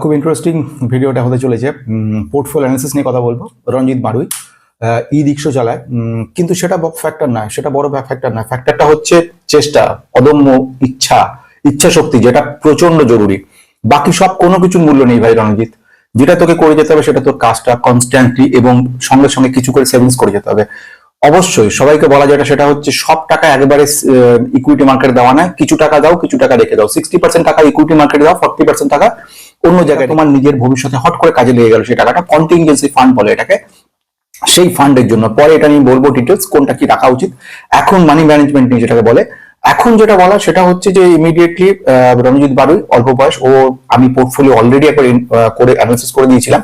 খুব ইন্টারেস্টিং ভিডিওটা হতে চলেছে। পোর্টফোলিও অ্যানালিসিস নিয়ে কথা বলব। রঞ্জিত বাড়ুই ই রিক্সা চালায়। কিন্তু সেটা ফ্যাক্টর নয়, সেটা বড় ফ্যাক্টর নয়। ফ্যাক্টরটা হচ্ছে চেষ্টা, অদম্য ইচ্ছা ইচ্ছা শক্তি, যেটা প্রচণ্ড জরুরি। বাকি সব কোনো কিছু মূল্য নেই ভাই রণজিৎ যেটা তোকে করে যেতে হবে, সেটা তোর কাজটা কনস্ট্যান্টলি এবং সঙ্গে সঙ্গে কিছু করে সেভিংস করে যেতে হবে। অবশ্যই সবাইকে বলা যেটা সেটা হচ্ছে সব টাকা একবারে ইকুইটি মার্কেটে দেওয়া নয়। কিছু টাকা দাও কিছু টাকা রেখে দাও। সিক্সটি পার্সেন্ট টাকা ইকুইটি মার্কেটে দাও ফর্টি পার্সেন্ট টাকা অন্য জায়গায় তোমার নিজের ভবিষ্যতে হট করে কাজে লেগে গেল সেই টাকাটা কন্টিনজেন্সি ফান্ড বলে এটাকে। সেই ফান্ডের জন্য। পরে এটা নিয়ে বলব ডিটেলস কোনটা কি রাখা উচিত। এখন মানি ম্যানেজমেন্ট নিয়ে যেটাকে বলে। এখন যেটা বলা সেটা হচ্ছে যে ইমিডিয়েটলি রণজিৎ বারুই অল্প বয়স ও আমি পোর্টফোলিও অলরেডি একবার করে অ্যানালিসিস করে দিয়েছিলাম।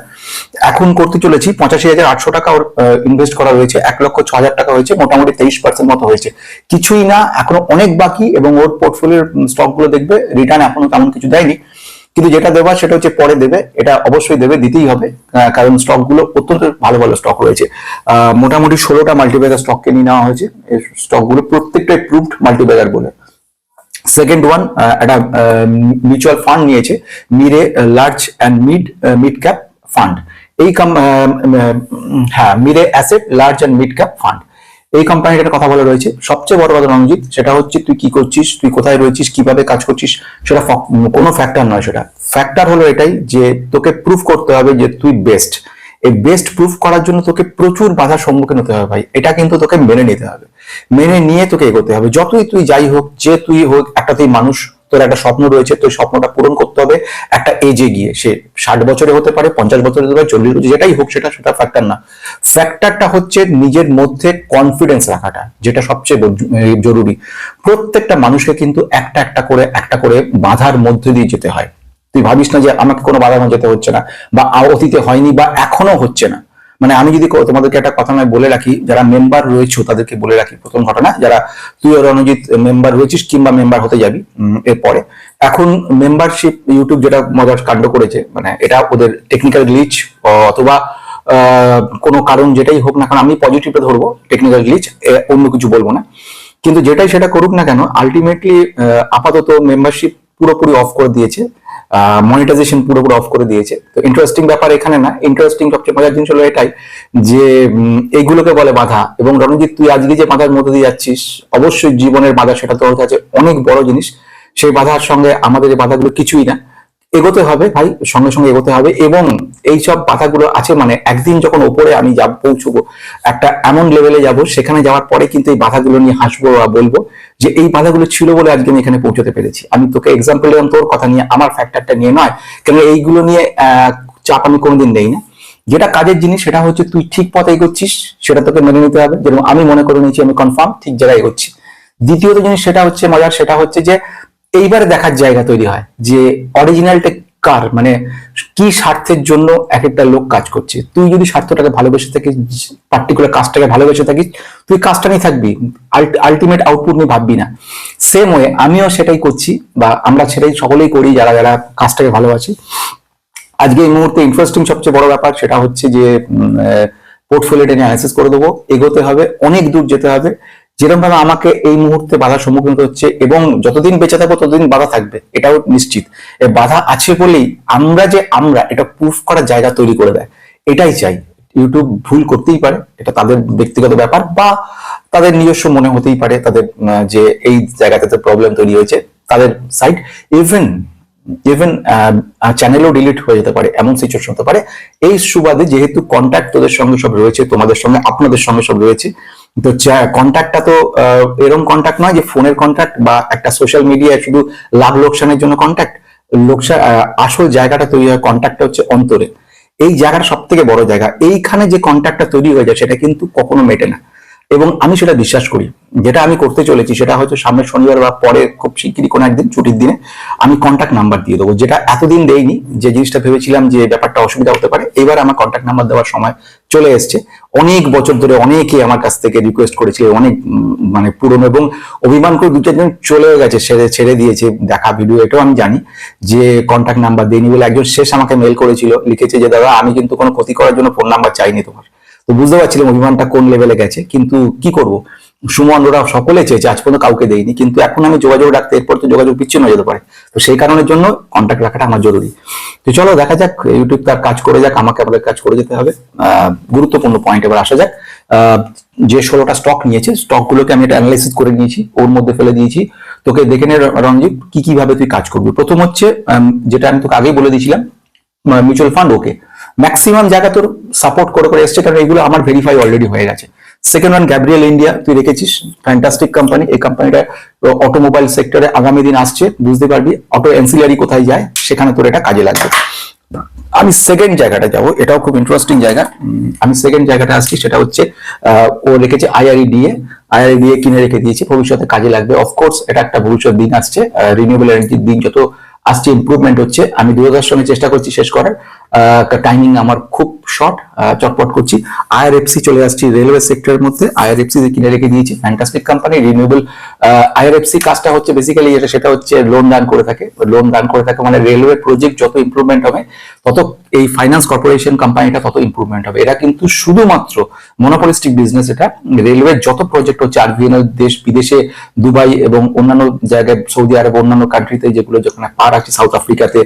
এখন করতে চলেছি পঁচাশি হাজার আটশো টাকা ওর ইনভেস্ট করা হয়েছে, এক লক্ষ ছ হাজার টাকা হয়েছে, মোটামুটি তেইশ পার্সেন্ট মতো হয়েছে। কিছুই না, এখনও অনেক বাকি এবং ওর পোর্টফোলিওর স্টকগুলো দেখবে রিটার্ন এখনও তেমন কিছু দেয়নি। কিন্তু যেটা দেওয়ার সেটা হচ্ছে পরে দেবে, এটা অবশ্যই দেবে, দিতেই হবে কারণ স্টকগুলো অত্যন্ত ভালো ভালো স্টক রয়েছে। মোটামুটি ষোলোটা মাল্টিপ্যাকার স্টককে নিয়ে নেওয়া হয়েছে, এই স্টকগুলো প্রত্যেকটাই প্রুভড মাল্টিপ্যাকার বলে সেকেন্ড ওয়ান একটা মিউচুয়াল ফান্ড নিয়েছে Mirae large and mid mid cap fund এই হ্যাঁ Mirae asset large and mid cap fund এই কোম্পানিটার কথা বলা রয়েছে। সবচেয়ে বড় কথা রঞ্জিত, সেটা হচ্ছে তুই কি করছিস, তুই কোথায় রয়েছিস, কীভাবে কাজ করছিস, সেটা কোনো ফ্যাক্টর নয় সেটা। ফ্যাক্টর হলো এটাই যে তোকে প্রুফ করতে হবে যে তুই বেস্ট এই বেস্ট প্রুফ করার জন্য তোকে প্রচুর বাধার সম্মুখীন হতে হবে ভাই। এটা কিন্তু তোকে মেনে নিতে হবে। মেনে নিয়ে তোকে এগোতে হবে। যতই তুই যাই হোক, যে তুই হোক একটা তুই মানুষ তোর একটা স্বপ্ন রয়েছে, তোর স্বপ্নটা পূরণ করতে হবে একটা এজে গিয়ে। সে ষাট বছরে হতে পারে, পঞ্চাশ বছরে হতে পারে, চল্লিশ বছর যেটাই হোক, সেটা সেটা ফ্যাক্টর না। ফ্যাক্টরটা হচ্ছে নিজের মধ্যে কনফিডেন্স রাখাটা, যেটা সবচেয়ে জরুরি। প্রত্যেকটা মানুষকে কিন্তু একটা একটা করে একটা করে বাধার মধ্যে দিয়ে যেতে হয়। তুই ভাবিস না যে আমাকে কোনো বাধা যেতে হচ্ছে না, বা অতীতে হয়নি, বা এখনও হচ্ছে না। মানে আমি যদি তোমাদেরকে একটা কথা নয় বলে রাখি, যারা মেম্বার রয়েছে তাদেরকে বলে রাখি প্রথম ঘটনা, যারা তুই ও রণজিৎ মেম্বার রয়েছিস কিংবা মেম্বার হতে যাবি এরপরে এখন মেম্বারশিপ ইউটিউব যেটা মজার কাণ্ড করেছে মানে এটা ওদের টেকনিক্যাল গ্লিচ অথবা কোনো কারণ যেটাই হোক না কারণ আমি পজিটিভটা ধরবো টেকনিক্যাল গ্লিচ অন্য কিছু বলব না। কিন্তু যেটাই সেটা করুক না কেন আলটিমেটলি আপাতত মেম্বারশিপ পুরোপুরি অফ করে দিয়েছে। মনিটাইজেশন পুরোপুরি অফ করে দিয়েছে। তো ইন্টারেস্টিং ব্যাপার এখানে না ইন্টারেস্টিং সবচেয়ে মজার জিনিস হলো এটাই যে এইগুলোকে বলে বাধা। এবং রণজিৎ, তুই আজকে যে বাধার মধ্যে দিয়ে যাচ্ছিস, অবশ্যই জীবনের বাধা, সেটা তোর কাছে অনেক বড় জিনিস। সেই বাধার সঙ্গে আমাদের এই বাধাগুলো কিছুই না। এগোতে হবে ভাই, সঙ্গে সঙ্গে এগোতে হবে এবং এই সব বাধাগুলো আছে মানে একদিন যখন ওপরে আমি যাব, পৌঁছবো, একটা এমন লেভেলে যাব, সেখানে যাওয়ার পরে কিন্তু এই বাধাগুলো নিয়ে হাসবো বা বলব যে এই বাধাগুলো ছিল বলে আজকে আমি এখানে পৌঁছতে পেরেছি। আমি তোকে এক্সাম্পল দিলাম, তোর কথা নিয়ে, আমার ফ্যাক্টরটা নিয়ে নয়। কেন এইগুলো নিয়ে চাপ আমি কোনোদিন নেই না। যেটা কাজের জিনিস, সেটা হচ্ছে তুই ঠিক পথে এগোচ্ছিস, সেটা তোকে মেনে নিতে হবে। যেরকম আমি মনে করে নিয়েছি, আমি কনফার্ম ঠিক জায়গায় এগোচ্ছি। দ্বিতীয়ত জিনিস, সেটা হচ্ছে মজার, সেটা হচ্ছে যে এইবারে দেখার জায়গা তৈরি হয় যে অরিজিনালটা কার? মানে কি স্বার্থের জন্য এক একটা লোক কাজ করছে? তুই যদি স্বার্থটাকে ভালোবেসে থাকিস পার্টিকুলার কাজটাকে ভালোবেসে থাকিস, তুই কাজটা নিয়ে থাকবি। আলটিমেট আউটপুট নিয়ে ভাববি না। সেম ওয়ে আমিও সেটাই করছি বা আমরা সেটাই সকলেই করি, যারা যারা কাজটাকে ভালোবাসি। আজকে এই মুহূর্তে ইন্টারেস্টিং সবচেয়ে বড় ব্যাপার সেটা হচ্ছে যে পোর্টফোলিওটা নিয়ে অ্যানালাইসিস করে দেবো। এগোতে হবে, অনেক দূর যেতে হবে। যেরকম ভাবে আমাকে এই মুহূর্তে বাধার সম্মুখীন হচ্ছে এবং যতদিন বেঁচে থাকব ততদিন বাধা থাকবে, এটাও নিশ্চিত। বাধা আছে বলেই আমরা যে আমরা, এটা প্রুফ করার জায়গা তৈরি করে দেয়। এটাই চাই। ইউটিউব ভুল করতেই পারে, এটা তাদের ব্যক্তিগত ব্যাপার বা তাদের নিজস্ব মনে হতেই পারে, তাদের যে এই জায়গাটাতে প্রবলেম তৈরি হয়েছে, তাদের সাইট ইভেন ইভেন চ্যানেলও ডিলিট হয়ে যেতে পারে, এমন সিচুয়েশন হতে পারে। এই সুবাদে যেহেতু কন্ট্যাক্ট তোদের সঙ্গে সব রয়েছে, তোমাদের সঙ্গে, আপনাদের সঙ্গে সব রয়েছে তো কন্ট্যাক্টটা তো এরকম কন্ট্যাক্ট নয় যে ফোনের কন্ট্যাক্ট বা একটা সোশ্যাল মিডিয়ায় শুধু লাভ লোকসানের জন্য কন্ট্যাক্ট লোকসান আসল জায়গাটা তৈরি হয় কন্ট্যাক্টটা হচ্ছে অন্তরে। এই জায়গাটা সব থেকে বড় জায়গা। এইখানে যে কন্ট্যাক্টটা তৈরি হয়ে যায় সেটা কিন্তু কখনো মেটে না। এবং আমি সেটা বিশ্বাস করি। যেটা আমি করতে চলেছি সেটা হয়তো সামনের শনিবার বা পরে খুব শিগগিরই কোনো একদিন ছুটির দিনে আমি কন্ট্যাক্ট নাম্বার দিয়ে দেবো, যেটা এতদিন দেইনি, যে জিনিসটা ভেবেছিলাম যে ব্যাপারটা অসুবিধা হতে পারে, এবার আমার কন্ট্যাক্ট নাম্বার দেওয়ার সময় চলে এসছে। অনেক বছর ধরে অনেকে আমার কাছ থেকে রিকোয়েস্ট করেছিল অনেক মানে পুরনো এবং অভিমান করে দু চারজন চলেও গেছে, ছেড়ে ছেড়ে দিয়েছে দেখা ভিডিও এটাও আমি জানি, যে কন্ট্যাক্ট নাম্বার দেয়নি বলে একজন শেষ আমাকে মেল করেছিল, লিখেছে যে, দাদা, আমি কিন্তু কোনো ক্ষতি করার জন্য ফোন নাম্বার চাইনি তোমার। তো বুঝতে পারছিলাম অভিমানটা কোন লেভেলে গেছে, কিন্তু কি করব? সুমন সকলে চেয়েছে, আজ পর্যন্ত কাউকে দেয়নি, কিন্তু এখন আমি যোগাযোগ রাখতে এরপর তো যোগাযোগ বিচ্ছিন্ন হয়ে যেতে পারে। তো সেই কারণের জন্য কন্ট্যাক্ট রাখাটা আমার জরুরি। তো চলো দেখা যাক ইউটিউব তার কাজ করে যাক, আমাকে আমাদের কাজ করে যেতে হবে। গুরুত্বপূর্ণ পয়েন্ট এবার আসা যাক। যে ষোলোটা স্টক নিয়েছে স্টক গুলোকে আমি একটা অ্যানালাইসিস করে নিয়েছি, ওর মধ্যে ফেলে দিয়েছি। তোকে দেখে নে রঞ্জিত কি কীভাবে তুই কাজ করবি? প্রথম হচ্ছে যেটা আমি তোকে আগেই বলে দিয়েছিলাম মিউচুয়াল ফান্ড ওকে। ম্যাক্সিমাম জায়গা তোর সাপোর্ট করে করে এসছে, কারণ এগুলো আমার ভেরিফাই অলরেডি হয়ে গেছে। সেকেন্ড ওয়ান গ্যাব্রিয়েল ইন্ডিয়া তুই রেখেছিস? ফ্যান্টাস্টিক কোম্পানি এই কোম্পানিটা অটোমোবাইল সেক্টরে আগামী দিন আসছে, বুঝতে পারবি। অটো এনসিলারি কোথায় যায়, সেখানে তোর এটা কাজে লাগবে। আমি সেকেন্ড জায়গাটা যাব, এটাও খুব ইন্টারেস্টিং জায়গা। আমি সেকেন্ড জায়গাটা আসছি, সেটা হচ্ছে ও রেখেছে আইআরইডিএ আইআরইডিএ কিনে রেখে দিয়েছে, ভবিষ্যতে কাজে লাগবে। অফকোর্স এটা একটা ভবিষ্যৎ দিন আসছে রিনিউয়েবল এনার্জির দিন, যত আসছে ইমপ্রুভমেন্ট হচ্ছে। আমি দূরদর্শনের সঙ্গে চেষ্টা করছি শেষ করার। টাইমিং আমার খুব শর্ট চটপট করছি। আইআরএফসি চলে আসছি রেলওয়ে সেক্টরের মধ্যে। আইআরএফসি কিনে রেখে দিয়েছি ফ্যান্টাস্টিক কোম্পানি রিনিউয়েবল আইআরএফসি কাজটা হচ্ছে বেসিক্যালি যেটা, সেটা হচ্ছে লোন দান করে থাকে। লোন দান করে থাকে মানে রেলওয়ে প্রজেক্ট যত ইমপ্রুভমেন্ট হবে, তত এই ফাইন্যান্স কর্পোরেশন কোম্পানিটা তত ইমপ্রুভমেন্ট হবে। এরা কিন্তু শুধুমাত্র মনোপলিস্টিক বিজনেস এটা রেলওয়ে যত প্রজেক্ট হচ্ছে আরবিএনএল দেশ, বিদেশে, দুবাই এবং অন্যান্য জায়গায়, সৌদি আরব, অন্যান্য কান্ট্রিতে যেগুলো যেখানে পার আছে সাউথ আফ্রিকাতে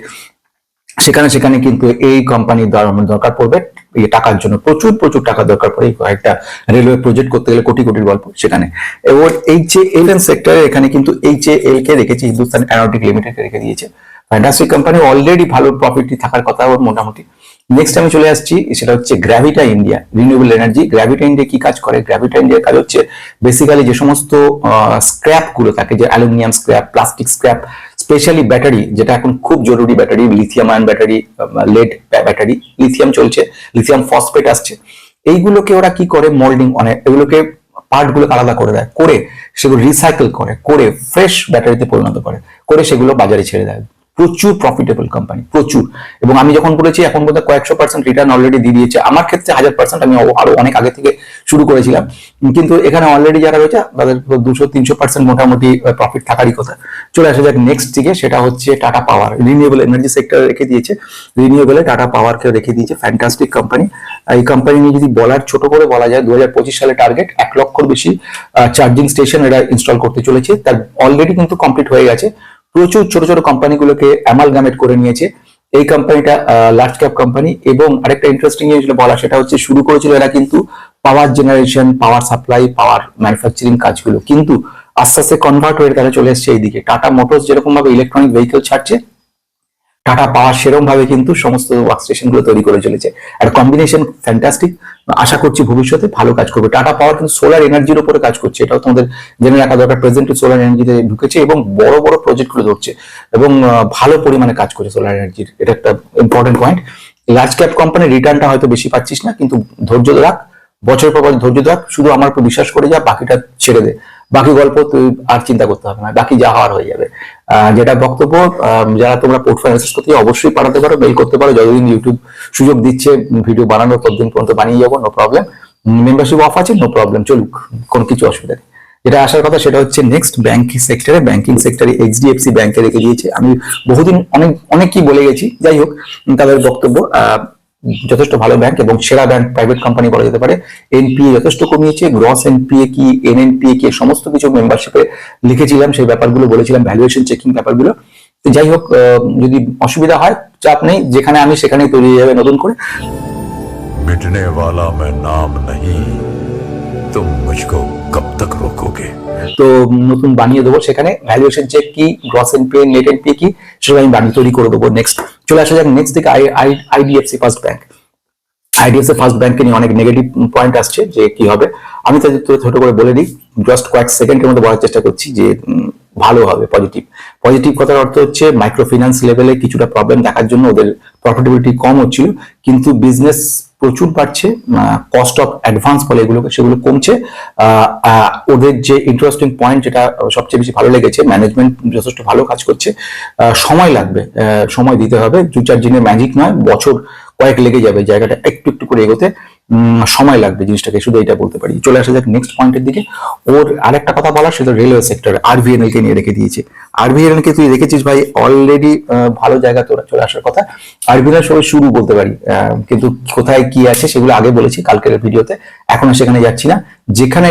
সেখানে সেখানে কিন্তু এই কোম্পানির দরকার পড়বে। এই টাকার জন্য প্রচুর প্রচুর টাকা দরকার পড়ে এই কয়েকটা রেলওয়ে প্রজেক্ট করতে গেলে কোটি, কোটির গল্প সেখানে। এবার এইচ এ এল এন সেক্টরে এখানে কিন্তু এইচ এ এল কে রেখেছে হিন্দুস্তান অ্যারোটিক লিমিটেড রেখে দিয়েছে। ফ্যান্টাস্টিক কোম্পানি অলরেডি ভালো প্রফিট থাকার কথা ওর মোটামুটি। নেক্সট আমি চলে আসছি, সেটা হচ্ছে Gravita India renewable energy Gravita India কি কাজ করে? গ্র্যাভিটা ইন্ডিয়ার কাজ হচ্ছে বেসিক্যালি যে সমস্ত স্ক্র্যাপগুলো থাকে, যে aluminium scrap plastic scrap specially battery যেটা এখন খুব জরুরি battery lithium ion battery lead battery lithium চলছে লিথিয়াম ফসফেট আসছে। এইগুলোকে ওরা কি করে? মোল্ডিং অনেক এগুলোকে পার্টগুলো আলাদা করে দেয়, করে সেগুলো রিসাইকেল করে করে ফ্রেশ ব্যাটারিতে পরিণত করে করে সেগুলো বাজারে ছেড়ে দেয়। প্রচুর প্রফিটেবল কোম্পানি প্রচুর। এবং আমি যখন বলেছি, এখন বোধহয় কয়েকশো পার্সেন্ট রিটার্ন অলরেডি দিয়ে দিয়েছে, আমার ক্ষেত্রে হাজার পার্সেন্ট আমি আরও অনেক আগে থেকে শুরু করেছিলাম। কিন্তু এখানে অলরেডি যারা রয়েছে, তাদের দুশো, তিনশো পার্সেন্ট মোটামুটি প্রফিট থাকারই কথা। চলে আসা যাক নেক্সট দিকে, সেটা হচ্ছে Tata Power renewable energy sector রেখে দিয়েছে। রিনিউয়েবলে টাটা পাওয়ারকে রেখে দিয়েছে ফ্যান্টাস্টিক কোম্পানি এই কোম্পানি নিয়ে যদি বলার ছোট করে বলা যায় দু হাজার পঁচিশ সালে টার্গেট এক লক্ষর বেশি চার্জিং স্টেশন এরা ইনস্টল করতে চলেছে। তার অলরেডি কিন্তু কমপ্লিট হয়ে গেছে। প্রচুর ছোট ছোট কোম্পানিগুলোকে অ্যামালগামেট করে নিয়েছে। এই কোম্পানিটা লার্জ ক্যাপ কোম্পানি এবং আরেকটা ইন্টারেস্টিং যেটা বলা, সেটা হচ্ছে শুরু করেছিল এরা কিন্তু power generation power supply power manufacturing কাজগুলো। কিন্তু আস্তে আস্তে কনভার্ট হয়ে তারা চলে এসছে এইদিকে। টাটা মোটরস যেরকম ভাবে ইলেকট্রনিক ভেহিকেল ছাড়ছে টাটা পাওয়ার সেরকম ভাবে কিন্তু সমস্ত ওয়ার্ক স্টেশনগুলো তৈরি করে চলেছে। আর কম্বিনেশন ফ্যান্টাস্টিক আশা করছি ভবিষ্যতে ভালো কাজ করবে। টাটা পাওয়ার কিন্তু সোলার এনার্জির উপরে কাজ করছে। এটাও তোমাদের জেনে রাখা দরকার। প্রেজেন্ট সোলার এনার্জিতে ঢুকেছে এবং বড় বড় প্রজেক্টগুলো ধরছে। এবং ভালো পরিমাণে কাজ করছে সোলার এনার্জির এটা একটা important point large cap company রিটার্নটা হয়তো বেশি পাচ্ছিস না, কিন্তু ধৈর্য রাখ। বছর পর বছর ধৈর্য রাখ। শুধু আমার উপর বিশ্বাস করে যা, বাকিটা ছেড়ে দে। বাকি গল্প তুই আর চিন্তা করতে হবে না। বাকি যা হওয়ার হয়ে যাবে। যেটা বক্তব্য যারা তোমরা পোর্টফোলিও অ্যানালিসিস করতে অবশ্যই পাঠাতে পারো মেল করতে পারো, যতদিন ইউটিউব সুযোগ দিচ্ছে ভিডিও বানানোর ততদিন পর্যন্ত বানিয়ে যাব নো প্রবলেম মেম্বারশিপ অফ আছে নো প্রবলেম চলুক, কোনো কিছু অসুবিধা নেই। যেটা আসার কথা, সেটা হচ্ছে নেক্সট ব্যাংকিং সেক্টরে ব্যাংকিং সেক্টরে এইচডিএফসি ব্যাংকে রেখে দিয়েছে। আমি বহুদিন অনেক অনেক কি বলে গেছি, যাই হোক, তাদের বক্তব্য যথেষ্ট ভালো ব্যাংক এবং সেরা ব্যাংক প্রাইভেট কোম্পানি বলা যেতে পারে এনপিএ যথেষ্ট কমিয়েছে গ্রস এনপিএ কি এনএনপিএ কি সমস্ত কিছু মেম্বারশিপে লিখেছিলাম সেই ব্যাপারগুলো বলেছিলাম ভ্যালুয়েশন চেকিং ব্যাপারগুলো তো যাই হোক আহ, যদি অসুবিধা হয় চাপ নেই যেখানে আমি সেখানেই তৈরি হয়ে যাবে নতুন করে मिटने वाला मैं नाम नहीं तुम मुझको कब तक रोकोगे তো নতুন বানিয়ে দেবো সেখানে ভ্যালুয়েশন চেক কি গ্রস এনপিএ নেট এনপিএ কি সেটা আমি বানিয়ে তৈরি করে দেবো নেক্সট চলে আসা যাক নেক্সট দিকে IDFC First bank IDFC First ব্যাংকে নিয়ে অনেক নেগেটিভ পয়েন্ট আসছে যে কি হবে। আমি তাদের ছোট করে বলে দিই জাস্ট কয়েক সেকেন্ডের মধ্যে বলার চেষ্টা করছি যে ভালো হবে পজিটিভ পজিটিভ কথার অর্থ হচ্ছে মাইক্রো ফিন্যান্স লেভেলে কিছুটা প্রবলেম দেখার জন্য ওদের প্রফিটেবিলিটি কম হচ্ছিল, কিন্তু বিজনেস প্রচুর বাড়ছে কস্ট অফ অ্যাডভান্স বলে এগুলোকে, সেগুলো কমছে। ওদের যে ইন্টারেস্টিং পয়েন্ট যেটা সবচেয়ে বেশি ভালো লেগেছে ম্যানেজমেন্ট যথেষ্ট ভালো কাজ করছে। সময় লাগবে সময় দিতে হবে। দু চার দিনের ম্যাজিক নয়, বছর কয়েক লেগে যাবে, জায়গাটা একটু একটু করে এগোতে সময় লাগবে জিনিসটাকে, শুধু এটা বলতে পারি। চলে আসা যাক নেক্সট পয়েন্টের দিকে। ওর আরেকটা কথা বলার, সেটা রেলওয়ে সেক্টর আরভিএনএল কে নিয়ে রেখে দিয়েছে। আরভিএনএল কে তুই রেখেছিস ভাই? অলরেডি ভালো জায়গা তোরা চলে আসার কথা। আরভিএনএল সবাই শুরু বলতে পারি কিন্তু কোথায় কি আছে সেগুলো আগে বলেছি কালকের ভিডিওতে। এখন সেখানে যাচ্ছি না। যেখানে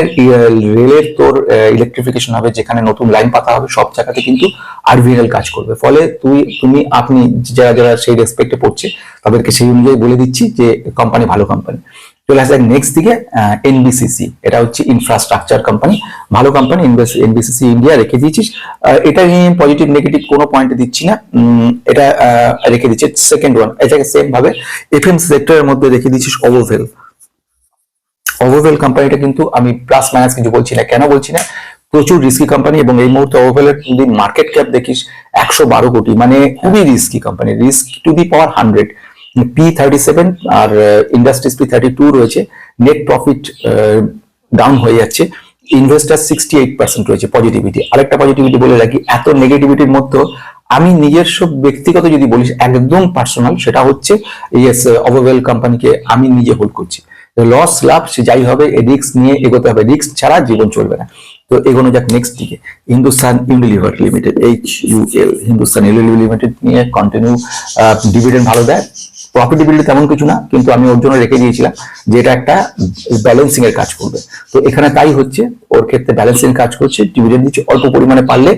রেলের তোর ইলেকট্রিফিকেশন হবে, যেখানে নতুন লাইন পাতা হবে, সব জায়গাতে কিন্তু আরভিএনএল কাজ করবে। ফলে তুই, তুমি, আপনি যারা যারা সেই রেসপেক্টে পড়ছে, তাদেরকে সেই অনুযায়ী বলে দিচ্ছি যে কোম্পানি ভালো কোম্পানি চলে আসে নেক্সট দিকে এনবিসিসি এটা হচ্ছে ইনফ্রাস্ট্রাকচার কোম্পানি ভালো কোম্পানি এনবিসিসি ইন্ডিয়া রেখে দিয়েছিস। এটা নিয়ে পজিটিভ নেগেটিভ কোনো পয়েন্ট দিচ্ছি না। এটা রেখে দিচ্ছে। সেকেন্ড ওয়ান এটাকে সেম ভাবে এফএম সেক্টরের মধ্যে রেখে দিচ্ছিস ওভোভেল ওভোভেল কোম্পানিটা কিন্তু আমি প্লাস মাইনাস কিছু বলছি না। কেন বলছি না? প্রচুর রিস্কি কোম্পানি এবং এই মুহূর্তে ওভোভেলের যদি মার্কেট ক্যাপ দেখিস একশো বারো কোটি। মানে খুবই risky company risk to the power hundred P thirty seven R industries P thirty two রয়েছে। নেট প্রফিট ডাউন হয়ে যাচ্ছে। ইনভেস্টার সিক্সটি এইট পার্সেন্ট রয়েছে পজিটিভিটি আরেকটা পজিটিভিটি বলে রাখি, এত নেগেটিভিটির মধ্যে আমি নিজস্ব ব্যক্তিগত যদি বলিস একদম পার্সোনাল সেটা হচ্ছে ইয়েস ওভোভেল কোম্পানিকে আমি নিজে হোল্ড করছি। লস লাভ, সে যাই হবে রিস্ক নিয়ে এগোতে হবে। রিস্ক ছাড়া জীবন চলবে না। তো এগোনো যাক নেক্সট দিকে। Hindustan Unilever limited H UL Hindustan Unilever limited নিয়ে কন্টিনিউ ডিভিডেন্ড ভালো দেয়। প্রফিটেবিলিটি তেমন কিছু না, কিন্তু আমি ওর জন্য রেখে দিয়েছিলাম যে এটা একটা ব্যালেন্সিং এর কাজ করবে। তো এখানে তাই হচ্ছে, ওর ক্ষেত্রে ব্যালেন্সিং কাজ করছে ডিভিডেন্ড দিচ্ছে। অল্প পরিমাণে পারলে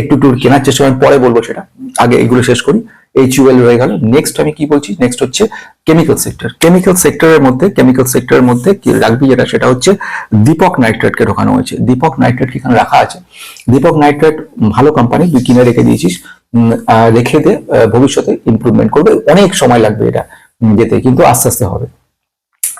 একটু একটু কেনার চেষ্টা করেন, পরে বলব সেটা। আগে এগুলো শেষ করি। এইচ হয়ে রয়ে গেল। নেক্সট আমি কি বলছি? নেক্সট হচ্ছে কেমিক্যাল সেক্টর কেমিক্যাল সেক্টরের মধ্যে কেমিক্যাল সেক্টরের মধ্যে কি রাখবি যেটা? সেটা হচ্ছে দীপক নাইট্রেটকে ঢোকানো হয়েছে। দীপক নাইট্রেট এখানে রাখা আছে? দীপক নাইট্রেট ভালো কোম্পানি তুই কিনে রেখে দিয়েছিস। রেখে দে ভবিষ্যতে ইমপ্রুভমেন্ট করবে। অনেক সময় লাগবে এটা যেতে, কিন্তু আস্তে আস্তে হবে।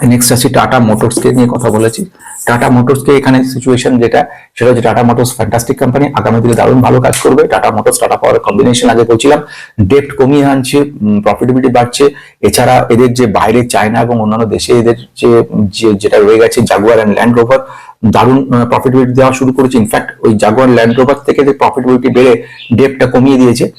নেক্সট আছে টাটা মোটরসকে নিয়ে কথা বলেছি। টাটা মোটরসকে এখানে সিচুয়েশন যেটা, সেটা হচ্ছে টাটা মোটরস ফ্যান্টাস্টিক কোম্পানি আগামী দিনে দারুণ ভালো কাজ করবে। Tata Motors Tata Power combination আগে বলছিলাম। ডেপ্ট কমিয়ে আনছে প্রফিটেবিলিটি বাড়ছে। এছাড়া এদের যে বাইরে চায়না এবং অন্যান্য দেশে এদের যে- যেটা রয়ে গেছে জাগুয়ার অ্যান্ড ল্যান্ড রোভার দারুণ প্রফিটেবিলিটি দেওয়া শুরু করেছে। ইনফ্যাক্ট ওই জাগুয়ার ল্যান্ড রোভার থেকে যে প্রফিটেবিলিটি বেড়ে ডেপটা কমিয়ে দিয়েছে।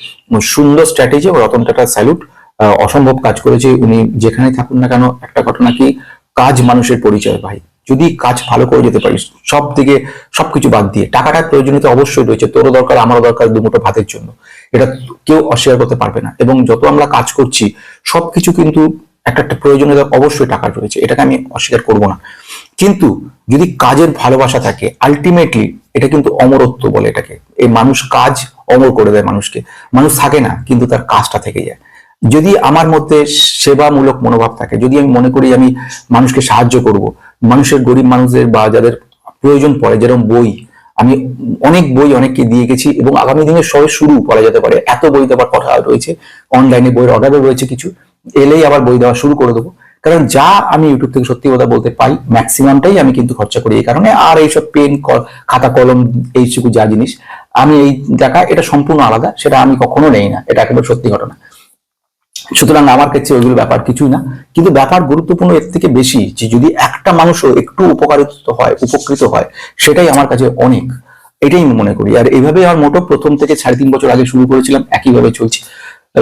সুন্দর স্ট্র্যাটেজি ও রতন টাটা স্যালুট অসম্ভব কাজ করেছে। উনি যেখানে থাকুন না কেন, একটা ঘটনা কি? কাজ মানুষের পরিচয় ভাই। যদি কাজ ভালো করে যেতে পারিস, সব দিকে সবকিছু বাদ দিয়ে। টাকাটা প্রয়োজনীয়তা অবশ্যই রয়েছে। তোরও দরকার, আমারও দরকার দুমুঠো ভাতের জন্য। এটা কেউ অস্বীকার করতে পারবে না। এবং যত আমরা কাজ করছি, সবকিছু কিন্তু একটা একটা প্রয়োজনীয়তা অবশ্যই টাকার রয়েছে। এটাকে আমি অস্বীকার করব না। কিন্তু যদি কাজের ভালোবাসা থাকে আলটিমেটলি এটা কিন্তু অমরত্ব বলে এটাকে। এই মানুষ কাজ অমর করে দেয় মানুষকে। মানুষ থাকে না, কিন্তু তার কাজটা থেকে যায়। যদি আমার মধ্যে সেবামূলক মনোভাব থাকে, যদি আমি মনে করি আমি মানুষকে সাহায্য করব, মানুষের গরিব মানুষদের বা যাদের প্রয়োজন পড়ে, যেরকম বই, আমি অনেক বই অনেককে দিয়ে গেছি এবং আগামী দিনে সবে শুরু করা যেতে পারে। এত বই দেওয়ার কথা রয়েছে, অনলাইনে বইয়ের অর্ডারও রয়েছে কিছু, এলেই আবার বই দেওয়া শুরু করে দেবো। কারণ যা আমি ইউটিউব থেকে সত্যি কথা বলতে পাই ম্যাক্সিমামটাই আমি কিন্তু খরচা করি এই কারণে। আর এইসব পেন খাতা, কলম, এইটুকু যা জিনিস, আমি এই টাকা, এটা সম্পূর্ণ আলাদা, সেটা আমি কখনো নেই না, এটা একেবারে সত্যি ঘটনা। সুতরাং আমার কাছে ওইগুলো ব্যাপার কিছুই না। কিন্তু ব্যাপার গুরুত্বপূর্ণ এর থেকে বেশি যে যদি একটা মানুষও একটু উপকারিত হয়, উপকৃত হয়, সেটাই আমার কাছে অনেক। এটাই মনে করি। আর এইভাবে আমার মোটো প্রথম থেকে সাড়ে তিন বছর আগে শুরু করেছিলাম, একইভাবে চলছি।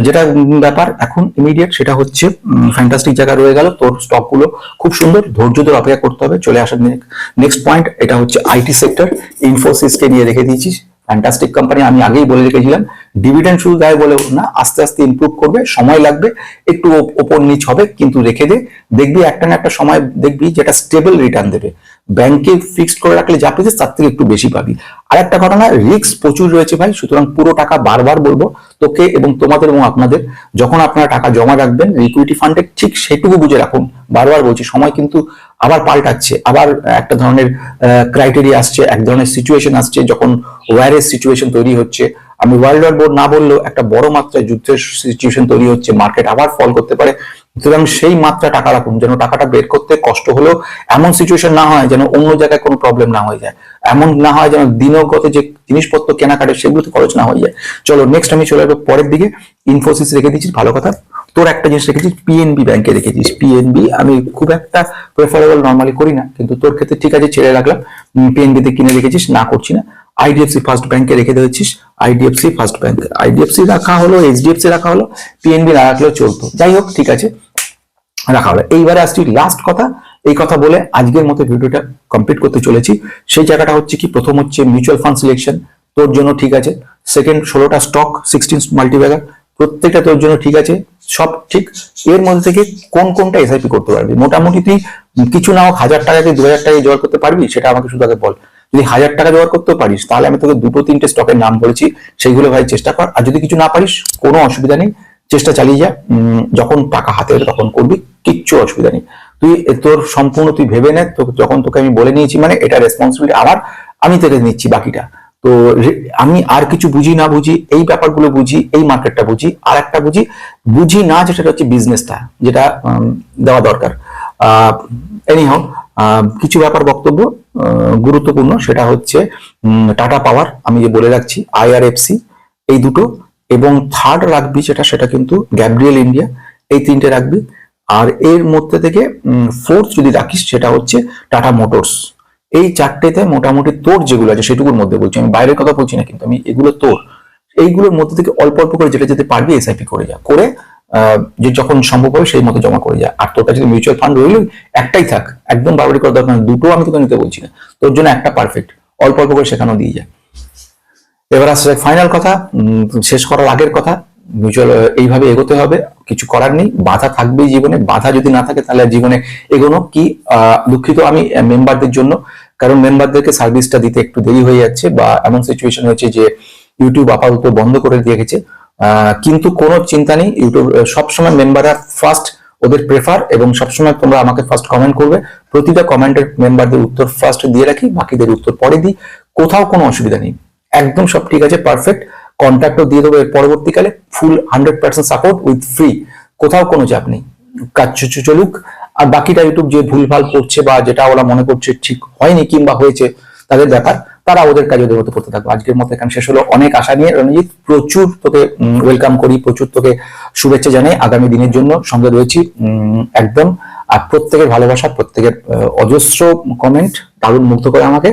যেটা ব্যাপার এখন ইমিডিয়েট সেটা হচ্ছে ফ্যান্টাস্টিক জায়গা রয়ে গেল। তোর স্টকগুলো খুব সুন্দর। ধৈর্য ধরে অপেক্ষা করতে হবে। চলে আসার নেক্সট পয়েন্ট এটা হচ্ছে আইটি সেক্টর ইনফোসিসকে নিয়ে রেখে দিয়েছিস। ফ্যান্টাস্টিক কোম্পানি আমি আগেই বলে রেখেছিলাম। ডিভিডেন্ড শুধু দেয় বলে না, আস্তে আস্তে ইমপ্রুভ করবে, সময় লাগবে, একটু ওপর নিচ হবে, কিন্তু রেখে দে। দেখবি একটা না একটা সময় দেখবি যেটা স্টেবল রিটার্ন দেবে। ব্যাংকে ফিক্সড করে রাখলে যা পেয়েছিস, তার থেকে একটু বেশি পাবি। আর একটা ঘটনা রিস্ক প্রচুর রয়েছে ভাই, সুতরাং পুরো টাকা বারবার বলব, তোকে এবং তোমাদের এবং আপনাদের, যখন আপনারা টাকা জমা রাখবেন লিকুইডিটি ফান্ডে ঠিক সেটুকু বুঝে রাখুন। বারবার বলছি, সময় কিন্তু আবার পাল্টাচ্ছে, আবার একটা ধরনের ক্রাইটেরিয়া আসছে, এক ধরনের সিচুয়েশন আসছে, যখন ওয়ারের সিচুয়েশন তৈরি হচ্ছে। আমি ওয়ার্ল্ড ওয়ার বোর্ড না বললেও একটা বড় মাত্রায় যুদ্ধের সিচুয়েশন তৈরি হচ্ছে মার্কেট আবার ফল করতে পারে। সুতরাং সেই মাত্রা টাকা রাখুন, যেন টাকাটা বের করতে কষ্ট হলেও এমন সিচুয়েশন না হয় যেন অন্য জায়গায় কোনো প্রবলেম না হয়ে যায়। এমন না হয় যেন দিনগত যে জিনিসপত্র কেনাকাটা, সেগুলোতে খরচ না হয়ে যায়। চলো নেক্সট আমি চলে যাব পরের দিকে। ইনফোসিস রেখে দিচ্ছি, ভালো কথা। তোর একটা জিনিস রেখেছিস পিএনবি ব্যাংকে রেখেছিস। পিএনবি আমি খুব একটা প্রেফারেবল নর্মালি করি না, কিন্তু তোর ক্ষেত্রে ঠিক আছে, ছেড়ে রাখলাম। পিএনবি তে কিনে রেখেছিস, না করছি না। আইডিএফসি ফার্স্ট ব্যাংকে রেখে দিয়েছিস আইডিএফসি ফার্স্ট ব্যাংক আইডিএফসি রাখা হলো এইচডিএফসি রাখা হলো পিএনবি না রাখলেও চলতো। যাই হোক, ঠিক আছে, রাখা হলো। এইবারে আসছি লাস্ট কথা, এই কথা বলে আজকের মতো ভিডিওটা কমপ্লিট করতে চলেছি। সেই জায়গাটা হচ্ছে কি, প্রথম হচ্ছে মিউচুয়াল ফান্ড সিলেকশন তোর জন্য ঠিক আছে। সেকেন্ড ষোলোটা স্টক সিক্সটিন মাল্টিব্যাগার প্রত্যেকটা তোর জন্য ঠিক আছে, সব ঠিক। এর মধ্যে থেকে কোন কোনটা এসআইপি করতে পারবি? মোটামুটি তুই কিছু না হোক হাজার টাকা দিয়ে দু হাজার টাকা জোগাড় করতে পারবি, সেটা আমাকে শুধু আগে বল। যদি হাজার টাকা জোগাড় করতেও পারিস, তাহলে আমি তোকে দুটো তিনটে স্টকের নাম বলেছি, সেইগুলো ভাই চেষ্টা কর। আর যদি কিছু না পারিস, কোনো অসুবিধা নেই, চেষ্টা চালিয়ে যা। যখন টাকা হাতে এলে তখন করবি, কিচ্ছু অসুবিধা নেই। তুই তোর সম্পূর্ণ তুই ভেবে নে তো যখন তোকে আমি বলে নিয়েছি মানে এটা রেসপন্সিবিলিটি আমার, আমি তোকে নিচ্ছি বাকিটা। তো আমি আর কিছু বুঝি না বুঝি, এই ব্যাপারগুলো বুঝি, এই মার্কেটটা বুঝি, আর একটা বুঝি বুঝি না যেটা হচ্ছে বিজনেসটা যেটা দেওয়া দরকার। এনিহাও কিছু ব্যাপার বক্তব্য গুরুত্বপূর্ণ, সেটা হচ্ছে টাটা পাওয়ার আমি যে বলে রাখছি আইআরএফসি এই দুটো, এবং থার্ড রাখবি যেটা, সেটা কিন্তু গ্যাব্রিয়েল ইন্ডিয়া এই তিনটে রাখবি আর এর মধ্যে থেকে ফোর্থ যদি রাখিস, সেটা হচ্ছে টাটা মোটরস এই চারটেতে মোটামুটি তোর যেগুলো আছে সেটুকুর মধ্যে বলছি। আমি বাইরের কথা বলছি না, কিন্তু আমি এগুলো তোর। এইগুলোর মধ্যে থেকে অল্প অল্প করে যেটা যেতে পারবি এসআইপি করে যা। করে যে যখন সম্ভব হবে সেই মতো জমা করে যা। আর তোর কাছে মিউচুয়াল ফান্ড রইল, একটাই থাক। একদম বাড়াবাড়ি করার দরকার। দুটো আমি তোকে নিতে বলছি না। তোর জন্য একটা পারফেক্ট অল্প অল্প করে সেখানেও দিয়ে যা। এবার আসছে ফাইনাল কথা। শেষ করার আগের কথা। মিউচুয়াল এইভাবে এগোতে হবে। কিছু করার নেই। বাধা থাকবেই জীবনে। বাধা যদি না থাকে, তাহলে জীবনে এগোনো কি? দুঃখিত আমি মেম্বারদের জন্য। কারণ মেম্বারদেরকে সার্ভিসটা দিতে একটু দেরি হয়ে যাচ্ছে বা এমন সিচুয়েশন হয়েছে যে ইউটিউব আপাতত বন্ধ করে দিয়ে গেছে। কিন্তু কোনো চিন্তা নেই ইউটিউব সবসময় মেম্বাররা ফার্স্ট ওদের প্রেফার এবং সবসময় তোমরা আমাকে ফার্স্ট কমেন্ট করবে। প্রতিটা কমেন্টের মেম্বারদের উত্তর ফার্স্ট দিয়ে রাখি, বাকিদের উত্তর পরে দিই। কোথাও কোনো অসুবিধা নেই। একদম সব ঠিক আছে পারফেক্ট কন্ট্যাক্টও দিয়ে দেবো এর পরবর্তীকালে। Full hundred percent support with free কোথাও কোনো চাপ নেই। কাজ চলুক। আর বাকিটা ইউটিউব যে ভুলভাল করছে বা যেটা ওরা মনে করছে ঠিক হয়নি কিংবা হয়েছে তাদের ব্যাপার, তারা ওদের কাজে মতো করতে থাকবে। আজকের মতো এখানে শেষ হলো। অনেক আশা নিয়ে রণজিৎ, প্রচুর তোকে ওয়েলকাম করি, প্রচুর তোকে শুভেচ্ছা জানাই আগামী দিনের জন্য। সঙ্গে রয়েছি একদম। আর প্রত্যেকের ভালোবাসা, প্রত্যেকের অজস্র কমেন্ট দারুণ মুগ্ধ করে আমাকে।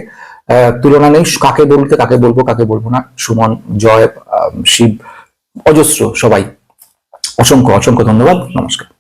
তুলনা নেই কাকে বলতে, কাকে বলব কাকে বলব না। সুমন, জয় শিব, অজস্র সবাই। অসংখ্য অসংখ্য ধন্যবাদ। নমস্কার।